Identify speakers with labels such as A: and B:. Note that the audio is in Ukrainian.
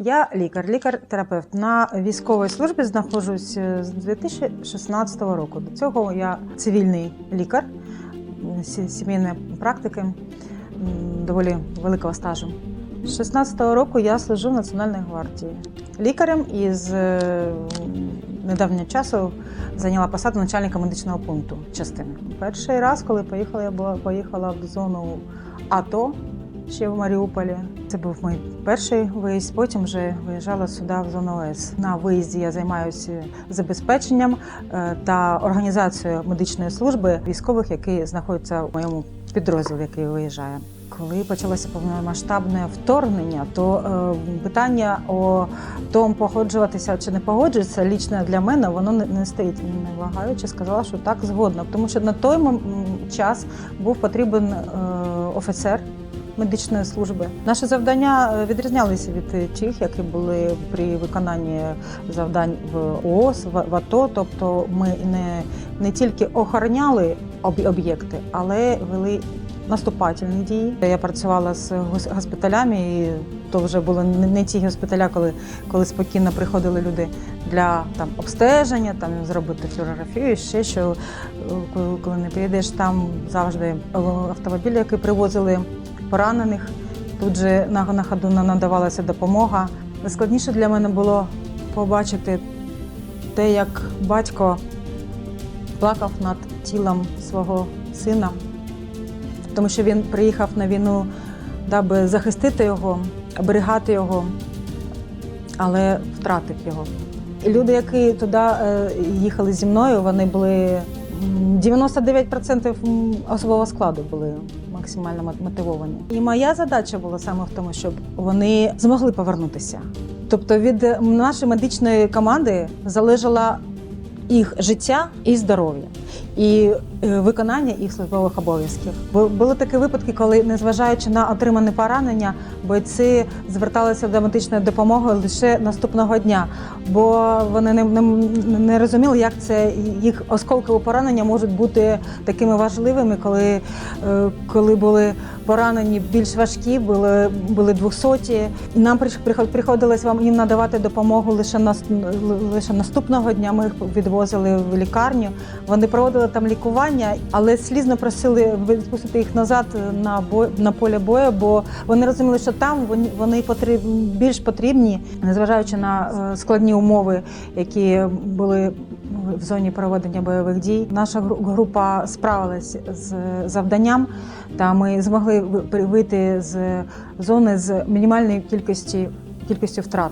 A: Я лікар, лікар-терапевт. На військовій службі знаходжусь е, з 2016 року. До цього я цивільний лікар сімейної практики, доволі великого стажу. З 16 року я служу в Національній гвардії лікарем і з е, недавнього часу зайняла посаду начальника медичного пункту частини. Перший раз, коли поїхала, я була поїхала в зону АТО ще в Маріуполі. Це був мій перший виїзд. Потім вже виїжджала сюди в зону ОС. На виїзді я займаюся забезпеченням е, та організацією медичної служби військових, які знаходяться в моєму підрозділі, який виїжджає. Коли почалося повномасштабне вторгнення, то е, питання о тому, погоджуватися чи не погоджуватися, лічно для мене воно не, не стоїть. Не вагаючи, сказала, що так згодна. Тому що на той час був потрібен е, офіцер медичної служби. Наші завдання е, відрізнялися від тих, які були при виконанні завдань в ООС, в АТО. Тобто ми не, не тільки охороняли об'єкти, але вели наступательні дії. Я працювала з гос- госпіталями, і то вже були не ті госпіталя, коли, коли спокійно приходили люди для там обстеження, там зробити флюорографію, ще що е, коли, не приїдеш, там завжди е, автомобілі, які привозили поранених. Тут же на, ходу надавалася допомога. Найскладніше для мене було побачити те, як батько плакав над тілом свого сина, тому що він приїхав на війну, даби захистити його, оберігати його, але втратив його. Люди, які туди е, їхали зі мною, вони були 99% особового складу були максимально мотивовані. І моя задача була саме в тому, щоб вони змогли повернутися. Тобто від нашої медичної команди залежало їх життя і здоров'я. І е, виконання їх службових обов'язків. Бо були такі випадки, коли, незважаючи на отримане поранення, бойці зверталися до медичної допомоги лише наступного дня, бо вони не, не, не розуміли, як це їх осколкові поранення можуть бути такими важливими, коли, е, коли були поранені більш важкі, були, були двохсоті. Нам приходилось вам їм надавати допомогу лише нас, лише наступного дня. Ми їх відвозили в лікарню. Вони проводили там лікування, але слізно просили відпустити їх назад на бой на поле бою, бо вони розуміли, що там вони, вони потріб, більш потрібні, незважаючи на е, складні умови, які були в зоні проведення бойових дій. Наша гру- група справилась з завданням, та ми змогли ви- вийти з зони з мінімальною кількістю, кількістю втрат.